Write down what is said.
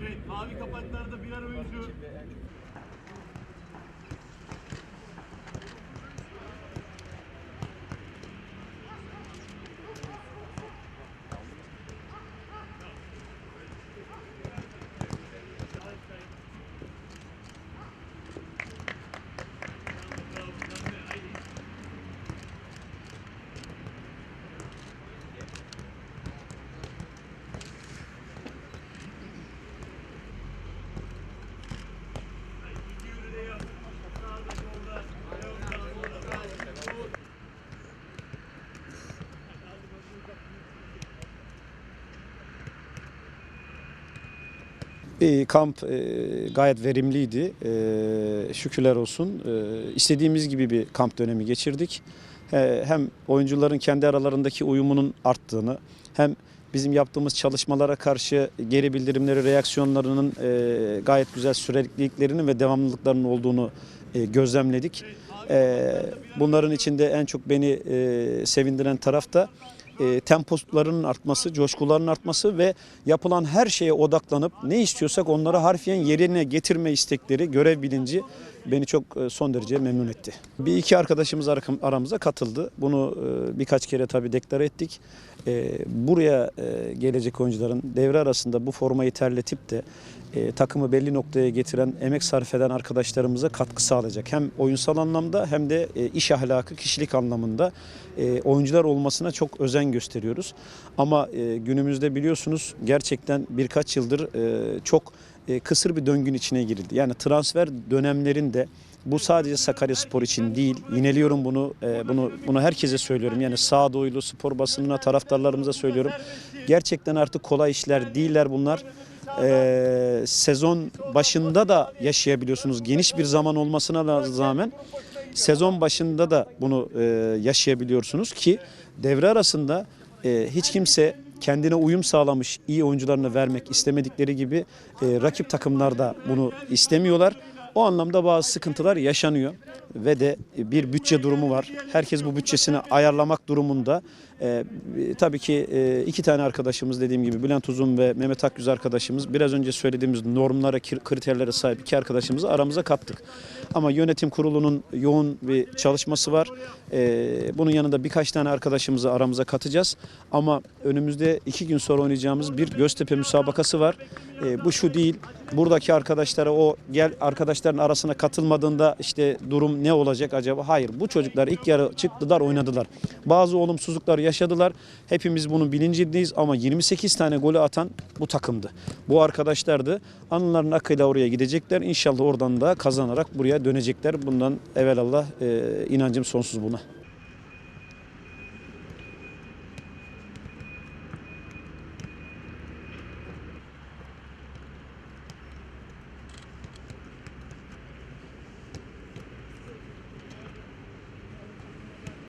Evet, mavi kapaklarda birer oyuncu. Bir kamp e, gayet verimliydi. E, şükürler olsun. E, istediğimiz gibi bir kamp dönemi geçirdik. E, hem oyuncuların kendi aralarındaki uyumunun arttığını hem bizim yaptığımız çalışmalara karşı geri bildirimleri, reaksiyonlarının e, gayet güzel sürekliliklerinin ve devamlılıklarının olduğunu e, gözlemledik. E, bunların içinde en çok beni e, sevindiren taraf da e, tempolarının artması, coşkuların artması ve yapılan her şeye odaklanıp ne istiyorsak onları harfiyen yerine getirme istekleri, görev bilinci beni çok e, son derece memnun etti. Bir iki arkadaşımız aram- aramıza katıldı. Bunu e, birkaç kere tabii deklar ettik. E, Buraya e, gelecek oyuncuların devre arasında bu formayı terletip de e, takımı belli noktaya getiren, emek sarf eden arkadaşlarımıza katkı sağlayacak. Hem oyunsal anlamda hem de e, iş ahlakı, kişilik anlamında e, oyuncular olmasına çok özen gösteriyoruz. Ama e, günümüzde biliyorsunuz gerçekten birkaç yıldır e, çok e, kısır bir döngün içine girildi. Yani transfer dönemlerinde bu sadece Sakaryaspor için değil. Yineliyorum bunu. e, bunu bunu herkese söylüyorum. Yani sağdoyulu spor basınına, taraftarlarımıza söylüyorum. Gerçekten artık kolay işler değiller bunlar. E, sezon başında da yaşayabiliyorsunuz. Geniş bir zaman olmasına rağmen sezon başında da bunu e, yaşayabiliyorsunuz ki devre arasında e, hiç kimse kendine uyum sağlamış iyi oyuncularını vermek istemedikleri gibi e, rakip takımlar da bunu istemiyorlar. O anlamda bazı sıkıntılar yaşanıyor ve de bir bütçe durumu var. Herkes bu bütçesini ayarlamak durumunda. E, tabii ki e, iki tane arkadaşımız dediğim gibi Bülent Uzun ve Mehmet Akgüz arkadaşımız biraz önce söylediğimiz normlara, kriterlere sahip iki arkadaşımızı aramıza kattık. Ama yönetim kurulunun yoğun bir çalışması var. E, bunun yanında birkaç tane arkadaşımızı aramıza katacağız. Ama önümüzde iki gün sonra oynayacağımız bir Göztepe müsabakası var. E, bu şu değil. Buradaki arkadaşlara o gel arkadaşların arasına katılmadığında işte durum ne olacak acaba? Hayır. Bu çocuklar ilk yarı çıktılar oynadılar. Bazı olumsuzluklar yaşadılar. Hepimiz bunun bilincindeyiz ama 28 tane golü atan bu takımdı. Bu arkadaşlardı. Anıların akıyla oraya gidecekler. İnşallah oradan da kazanarak buraya dönecekler. Bundan evelallah e, inancım sonsuz buna.